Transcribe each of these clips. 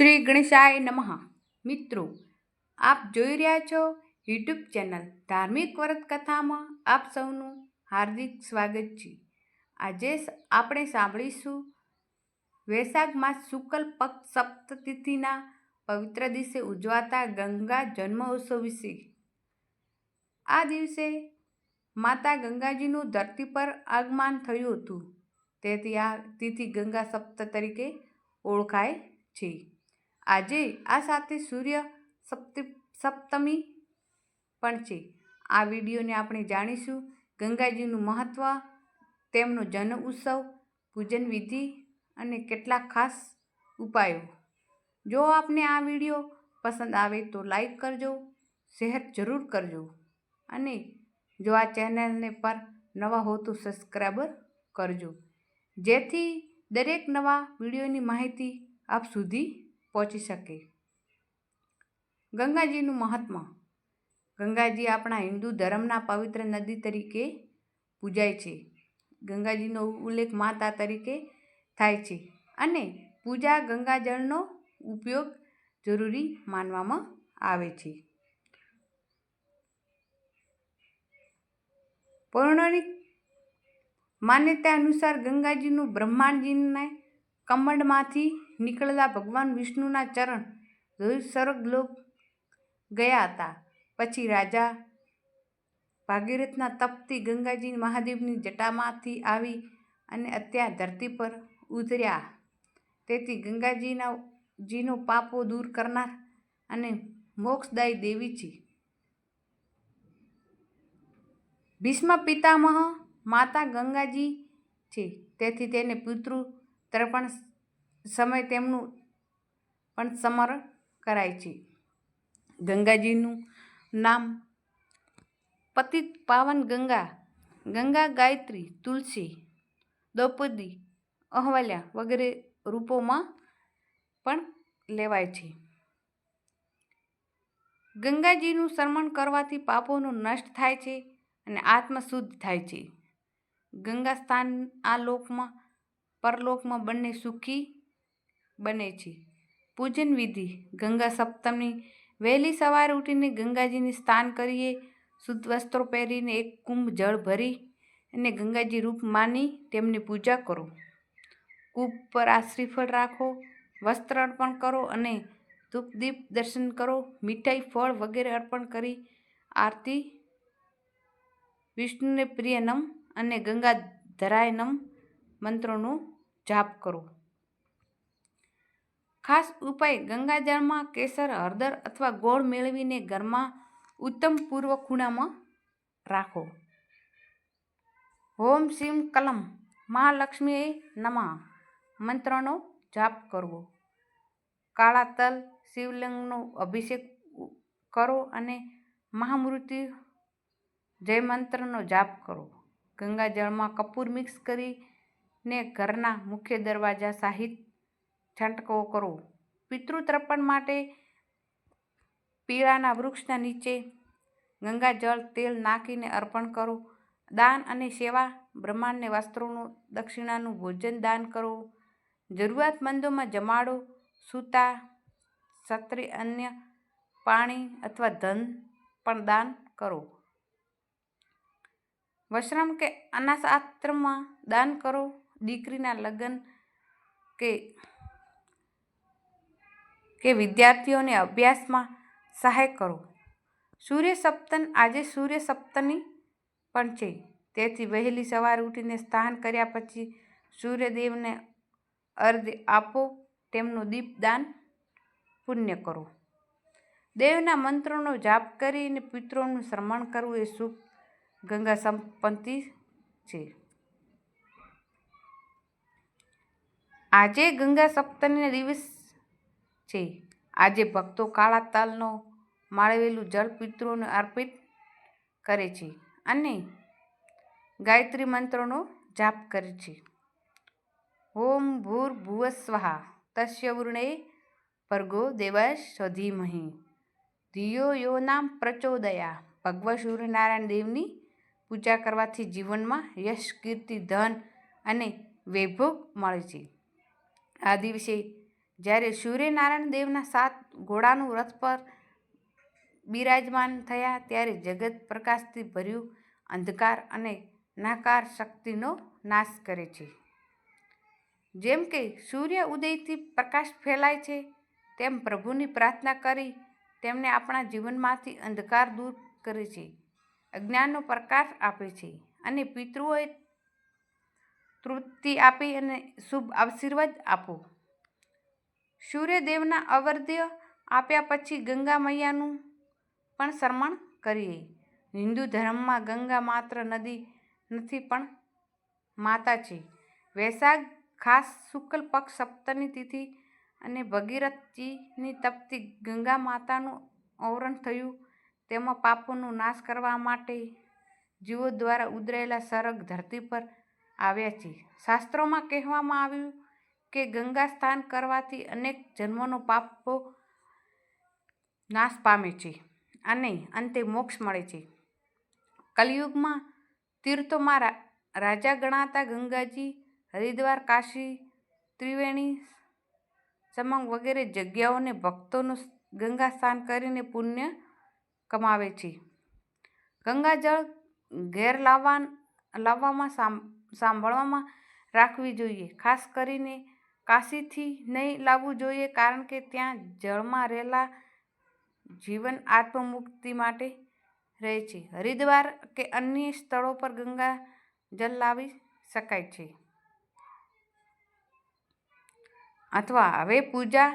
શ્રી ગણેશાય નમઃ. મિત્રો, આપ જોઈ રહ્યા છો યુટ્યુબ ચેનલ ધાર્મિક વ્રત કથામાં આપ સૌનું હાર્દિક સ્વાગત છે. આજે આપણે સાંભળીશું વૈશાખ માસ શુક્લ પક્ષ સપ્તતિથિના પવિત્ર દિવસે ઉજવાતા ગંગા જન્મોત્સવ વિશે. આ દિવસે માતા ગંગાજીનું ધરતી પર આગમન થયું હતું. તેથી આ તિથિ ગંગા સપ્ત તરીકે ઓળખાય છે. આજે આ સાથે સૂર્ય સપ્તિ, સપ્તમી પણ છે. આ વિડીયોને આપણે જાણીશું ગંગાજીનું મહત્ત્વ તેમનો જન્મ ઉત્સવ, પૂજન વિધિ અને કેટલાક ખાસ ઉપાયો. જો આપને આ વીડિયો પસંદ આવે તો લાઈક કરજો, શેર જરૂર કરજો અને જો આ ચેનલને પર નવા હો તો સબસ્ક્રાઈબર કરજો. જેથી દરેક નવા વિડીયોની માહિતી આપ સુધી પહોંચી શકે. ગંગાજીનું મહાત્મા. ગંગાજી આપણા હિન્દુ ધર્મના પવિત્ર નદી તરીકે પૂજાય છે. ગંગાજીનો ઉલ્લેખ માતા તરીકે થાય છે અને પૂજા ગંગાજળનો ઉપયોગ જરૂરી માનવામાં આવે છે. પૌરાણિક માન્યતા અનુસાર ગંગાજીનું બ્રહ્માંડજીને કમંડમાંથી નીકળતા ભગવાન વિષ્ણુના ચરણ જોઈ સ્વર્ગલોક ગયા હતા. પછી રાજા ભાગીરથના તપથી ગંગાજી મહાદેવની જટામાંથી આવી અને અત્યાર ધરતી પર ઉતર્યા. તેથી ગંગાજીના જીનો પાપો દૂર કરનાર અને મોક્ષદાયી દેવી છે. ભીષ્મ પિતામહ માતા ગંગાજી છે. તેથી તેને પિતૃ તર્પણ સમય તેમનું પણ સમરણ કરાય છે. ગંગાજીનું નામ પતિત પાવન ગંગા ગંગા ગાયત્રી, તુલસી, દ્રૌપદી, અહવાલ્યા વગેરે રૂપોમાં પણ લેવાય છે. ગંગાજીનું શરમણ કરવાથી પાપોનું નષ્ટ થાય છે અને આત્મશુદ્ધ થાય છે. ગંગા સ્થાન આ લોકમાં, પરલોકમાં બંને સુખી બને છે. પૂજન વિધિ. ગંગા સપ્તમી. વહેલી સવારે ઉઠીને ગંગાજીને સ્નાન કરીએ. શુદ્ધ વસ્ત્રો પહેરીને એક કુંભ જળ ભરી અને ગંગાજી રૂપ માની તેમની પૂજા કરો. કૂપ પર આ શ્રીફળ રાખો, વસ્ત્ર અર્પણ કરો અને ધૂપ દર્શન કરો. મીઠાઈ, ફળ વગેરે અર્પણ કરી આરતી વિષ્ણુને પ્રિય નમ અને ગંગા ધરાય નમ મંત્રોનો જાપ કરો. ખાસ ઉપાય ગંગાજળમાં કેસર, હળદર અથવા ગોળ મેળવીને ઘરમાં ઉત્તમ પૂર્વ ખૂણામાં રાખો. હોમ શિમ કલમ, મહાલક્ષ્મીએ નમા મંત્રનો જાપ કરવો. કાળા તલ, શિવલિંગનો અભિષેક કરો અને મહામૃત્યુ જય મંત્રનો જાપ કરો. ગંગાજળમાં કપૂર મિક્સ કરીને ઘરના મુખ્ય દરવાજા સહિત છંટકાવ કરો. પિતૃતર્પણ માટે પીળાના વૃક્ષના નીચે ગંગાજળ તેલ નાખીને અર્પણ કરો. દાન અને સેવા બ્રહ્માંડને વસ્ત્રોનું દક્ષિણાનું ભોજન દાન કરો. જરૂરિયાતમંદોમાં જમાડો, સૂતા, છત્રી, અન્ય પાણી અથવા ધન પણ દાન કરો. વશ્રમ કે અનાથ આશ્રમમાં દાન કરો. દીકરીના લગ્ન કે કે વિદ્યાર્થીઓને અભ્યાસમાં સહાય કરો. સૂર્ય સપ્તન આજે સૂર્ય સપ્તની પણ છે. તેથી વહેલી સવારે ઉઠીને સ્નાન કર્યા પછી સૂર્યદેવને અર્ધ આપો, તેમનું દીપદાન પુણ્ય કરો. દેવના મંત્રોનો જાપ કરીને પિત્રોનું શ્રમણ કરવું એ શુભ ગંગા સંપત્તિ છે. આજે ગંગા સપ્તમીના દિવસ છે. આજે ભક્તો કાળા તલનો માળવેલું જળ પિતૃને અર્પિત કરે છે અને ગાયત્રી મંત્રોનો જાપ કરે છે. ઓમ ભૂર ભુવ સ્વાહા તસ્ય વૃણે ભર્ગો દેવશ ધીમહિ ધિયો યો નામ પ્રચોદયા. ભગવત સૂર્યનારાયણ દેવની પૂજા કરવાથી જીવનમાં યશ, કીર્તિ, ધન અને વૈભોગ મળે છે. આ દિવસે જ્યારે સૂર્યનારાયણ દેવના સાત ઘોડાનું રથ પર બિરાજમાન થયા ત્યારે જગત પ્રકાશથી ભર્યું અંધકાર અને નાકાર શક્તિનો નાશ કરે છે. જેમ કે સૂર્ય ઉદયથી પ્રકાશ ફેલાય છે, તેમ પ્રભુની પ્રાર્થના કરી તેમને આપણા જીવનમાંથી અંધકાર દૂર કરે છે, અજ્ઞાનનો પ્રકાશ આપે છે અને પિતૃઓએ તૃપ્તિ આપી અને શુભ આશીર્વાદ આપો. સૂર્યદેવના અવર્ધ્ય આપ્યા પછી ગંગા મૈયાનું પણ શરમણ કરીએ. હિન્દુ ધર્મમાં ગંગા માત્ર નદી નથી, પણ માતા છે. વૈશાખ ખાસ શુક્લ પક્ષ સપ્તની તિથિ અને ભગીરથજીની તપતી ગંગા માતાનું અવરણ થયું. તેમાં પાપોનો નાશ કરવા માટે જીવો દ્વારા ઉદરેલા સરગ ધરતી પર આવ્યા છે. શાસ્ત્રોમાં કહેવામાં આવ્યું કે ગંગા સ્નાન કરવાથી અનેક જન્મોનો પાપો નાશ પામે છે અને અંતે મોક્ષ મળે છે. કલયુગમાં તીર્થોમાં રાજા ગણાતા ગંગાજી, હરિદ્વાર, કાશી, ત્રિવેણી, સમંગ વગેરે જગ્યાઓને ભક્તોનું ગંગા સ્નાન કરીને પુણ્ય કમાવે છે. ગંગાજળ ઘેર લાવવા લાવવામાં સાંભળવામાં રાખવી જોઈએ, ખાસ કરીને કાશીથી નહીં લાવવું જોઈએ કારણ કે ત્યાં જળમાં રહેલા જીવન આત્મમુક્તિ માટે રહે છે. હરિદ્વાર કે અન્ય સ્થળો પર ગંગા જળ લાવી શકાય છે. અથવા હવે પૂજા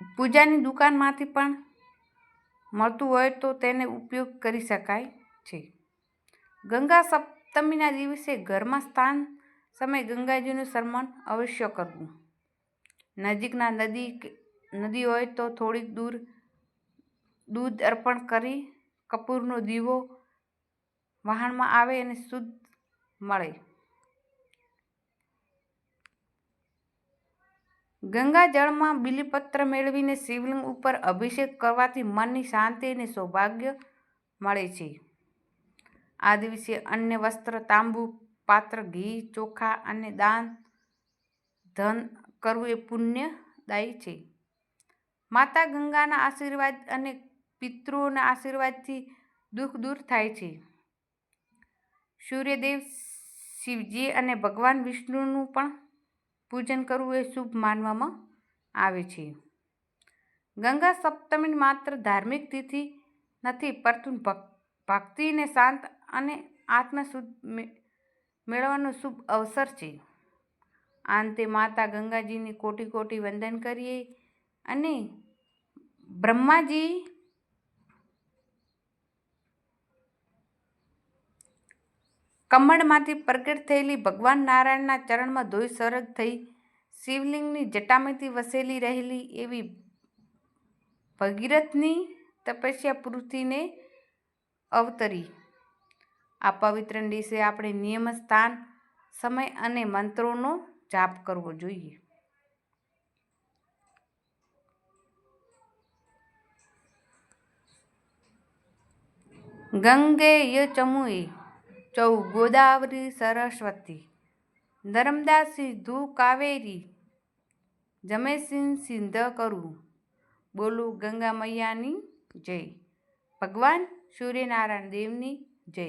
પૂજાની દુકાનમાંથી પણ મળતું હોય તો તેને ઉપયોગ કરી શકાય છે. ગંગા સપ્તમીના દિવસે ઘરમાં સ્થાન સમય ગંગાજીનું શરમણ અવશ્ય કરવું. નજીકના નદી નદી હોય તો થોડીક દૂર, દૂધ અર્પણ કરી કપૂરનો દીવો વહાણમાં આવે અને શુદ્ધ મળે. ગંગા જળમાં બિલીપત્ર મેળવીને શિવલિંગ ઉપર અભિષેક કરવાથી મનની શાંતિ અને સૌભાગ્ય મળે છે. આ દિવસે અન્ય વસ્ત્ર, તાંબુ, પાત્ર, ઘી, ચોખા અને દાન, ધન કરવું એ પુણ્યદાયી છે. માતા ગંગાના આશીર્વાદ અને પિતૃઓના આશીર્વાદથી દુઃખ દૂર થાય છે. સૂર્યદેવ શિવજી અને ભગવાન વિષ્ણુનું પણ પૂજન કરવું એ શુભ માનવામાં આવે છે. ગંગા સપ્તમી માત્ર ધાર્મિક તિથિ નથી, પરંતુ ભક ભક્તિને શાંત અને આત્મશુદ્ધ મેળવવાનો શુભ અવસર છે. અંતે માતા ગંગાજીની કોટી કોટી વંદન કરીએ અને બ્રહ્માજી કમળમાંથી પ્રગટ થયેલી ભગવાન નારાયણના ચરણમાં ધોઈ સરગ થઈ શિવલિંગની જટામાંથી વસેલી રહેલી એવી ભગીરથની તપસ્યા પૃથ્વીને અવતરી. આ પવિત્ર દિવસે આપણે નિયમ સ્થાન, સમય અને મંત્રોનો જાપ કરવો જોઈએ. ગંગે ય ચમુએ ચૌ ગોદાવરી સરસ્વતી નર્મદા સિંધુ કાવેરી જમેસિન સિંધ કરું. બોલું ગંગા મૈયાની જય. ભગવાન સૂર્યનારાયણ દેવની જય.